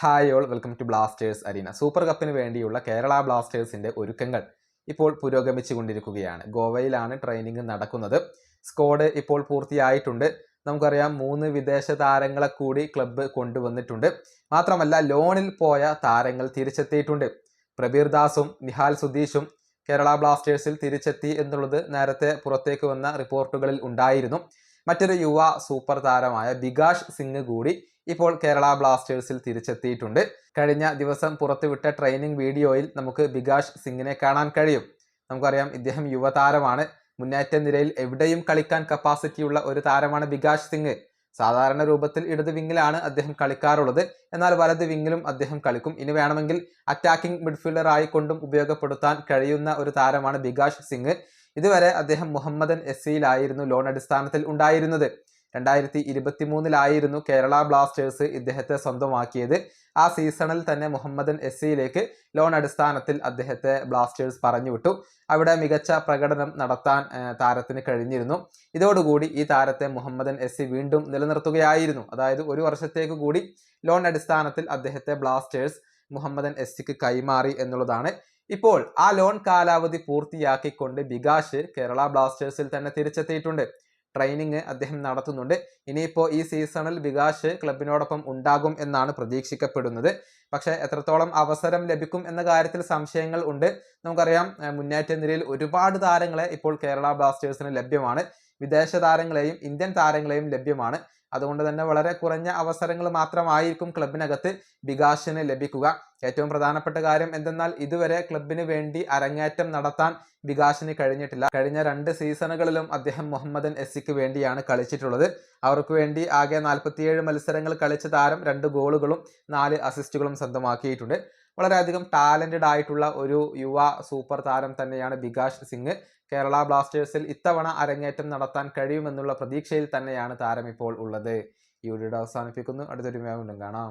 Hi all welcome to blasters arena super കപ്പിന് വേണ്ടിയുള്ള കേരള ബ്ലാസ്റ്റേഴ്സിന്റെ ഒരുക്കങ്ങൾ ഇപ്പോൾ പുരോഗമിച്ചുകൊണ്ടിരിക്കുകയാണ്. ഗോവയിലാണ് ട്രെയിനിങ് നടക്കുന്നത്. സ്ക്വാഡ് ഇപ്പോൾ പൂർത്തിയായിട്ടുണ്ട്. നമുക്കറിയാം മൂന്ന് വിദേശ താരങ്ങളെ കൂടി ക്ലബ്ബ് കൊണ്ടുവന്നിട്ടുണ്ട്. മാത്രമല്ല ലോണിൽ പോയ താരങ്ങൾ തിരിച്ചെത്തിയിട്ടുണ്ട്. പ്രബീർ ദാസും നിഹാൽ സുധീഷും കേരള ബ്ലാസ്റ്റേഴ്സിൽ തിരിച്ചെത്തി എന്നുള്ളത് നേരത്തെ പുറത്തേക്ക് വന്ന റിപ്പോർട്ടുകളിൽ ഉണ്ടായിരുന്നു. മറ്റൊരു യുവ സൂപ്പർ താരമായ ബികാഷ് സിംഗ് കൂടി ഇപ്പോൾ കേരള ബ്ലാസ്റ്റേഴ്സിൽ തിരിച്ചെത്തിയിട്ടുണ്ട്. കഴിഞ്ഞ ദിവസം പുറത്തുവിട്ട ട്രെയിനിങ് വീഡിയോയിൽ നമുക്ക് ബികാഷ് സിംഗിനെ കാണാൻ കഴിയും. നമുക്കറിയാം ഇദ്ദേഹം യുവതാരമാണ്. മുന്നേറ്റ നിരയിൽ എവിടെയും കളിക്കാൻ കപ്പാസിറ്റിയുള്ള ഒരു താരമാണ് ബികാഷ് സിംഗ്. സാധാരണ രൂപത്തിൽ ഇടത് വിങ്ങിലാണ് അദ്ദേഹം കളിക്കാറുള്ളത്. എന്നാൽ വലത് വിങ്ങിലും അദ്ദേഹം കളിക്കും. ഇനി വേണമെങ്കിൽ അറ്റാക്കിംഗ് മിഡ്ഫീൽഡർ ആയിക്കൊണ്ടും ഉപയോഗപ്പെടുത്താൻ കഴിയുന്ന ഒരു താരമാണ് ബികാഷ് സിംഗ്. ഇതുവരെ അദ്ദേഹം മുഹമ്മദൻ എസ് സിയിലായിരുന്നു ലോൺ അടിസ്ഥാനത്തിൽ ഉണ്ടായിരുന്നത്. രണ്ടായിരത്തി ഇരുപത്തി മൂന്നിലായിരുന്നു കേരള ബ്ലാസ്റ്റേഴ്സ് ഇദ്ദേഹത്തെ സ്വന്തമാക്കിയത്. ആ സീസണിൽ തന്നെ മുഹമ്മദൻ എസ് സിയിലേക്ക് ലോൺ അടിസ്ഥാനത്തിൽ അദ്ദേഹത്തെ ബ്ലാസ്റ്റേഴ്സ് പറഞ്ഞു വിട്ടു അവിടെ മികച്ച പ്രകടനം നടത്താൻ താരത്തിന് കഴിഞ്ഞിരുന്നു. ഇതോടുകൂടി ഈ താരത്തെ മുഹമ്മദൻ എസ് വീണ്ടും നിലനിർത്തുകയായിരുന്നു. അതായത് ഒരു വർഷത്തേക്ക് കൂടി ലോൺ അടിസ്ഥാനത്തിൽ അദ്ദേഹത്തെ ബ്ലാസ്റ്റേഴ്സ് മുഹമ്മദൻ എസ് കൈമാറി എന്നുള്ളതാണ്. ഇപ്പോൾ ആ ലോൺ കാലാവധി പൂർത്തിയാക്കിക്കൊണ്ട് ബികാഷ് കേരള ബ്ലാസ്റ്റേഴ്സിൽ തന്നെ തിരിച്ചെത്തിയിട്ടുണ്ട്. ട്രെയിനിങ് അദ്ദേഹം നടത്തുന്നുണ്ട്. ഇനിയിപ്പോൾ ഈ സീസണിൽ വികാസ് ക്ലബിനോടൊപ്പം ഉണ്ടാകും എന്നാണ് പ്രതീക്ഷിക്കപ്പെടുന്നത്. പക്ഷേ എത്രത്തോളം അവസരം ലഭിക്കും എന്ന കാര്യത്തിൽ സംശയങ്ങൾ ഉണ്ട്. നമുക്കറിയാം മുന്നേറ്റ നിരയിൽ ഒരുപാട് താരങ്ങളെ ഇപ്പോൾ കേരള ബ്ലാസ്റ്റേഴ്സിന് ലഭ്യമാണ്. വിദേശ താരങ്ങളെയും ഇന്ത്യൻ താരങ്ങളെയും ലഭ്യമാണ്. അതുകൊണ്ട് തന്നെ വളരെ കുറഞ്ഞ അവസരങ്ങൾ മാത്രമായിരിക്കും ക്ലബിനകത്ത് വികാസിന് ലഭിക്കുക. ഏറ്റവും പ്രധാനപ്പെട്ട കാര്യം എന്തെന്നാൽ ഇതുവരെ ക്ലബിന് വേണ്ടി അരങ്ങേറ്റം നടത്താൻ വികാസിന് കഴിഞ്ഞിട്ടില്ല. കഴിഞ്ഞ രണ്ട് സീസണുകളിലും അദ്ദേഹം മുഹമ്മദൻ എസ്സിക്ക് വേണ്ടിയാണ് കളിച്ചിട്ടുള്ളത്. അവർക്ക് വേണ്ടി ആകെ നാൽപ്പത്തിയേഴ് മത്സരങ്ങൾ കളിച്ച താരം രണ്ട് ഗോളുകളും നാല് അസിസ്റ്റുകളും സ്വന്തമാക്കിയിട്ടുണ്ട്. വളരെയധികം ടാലന്റഡ് ആയിട്ടുള്ള ഒരു യുവ സൂപ്പർ താരം തന്നെയാണ് ബികാഷ് സിംഗ്. കേരള ബ്ലാസ്റ്റേഴ്സിൽ ഇത്തവണ അരങ്ങേറ്റം നടത്താൻ കഴിയുമെന്നുള്ള പ്രതീക്ഷയിൽ തന്നെയാണ് താരം ഇപ്പോൾ ഉള്ളത്. ഈ വീഡിയോ അവസാനിപ്പിക്കുന്നു. അടുത്തൊരു വീണ്ടും കാണാം.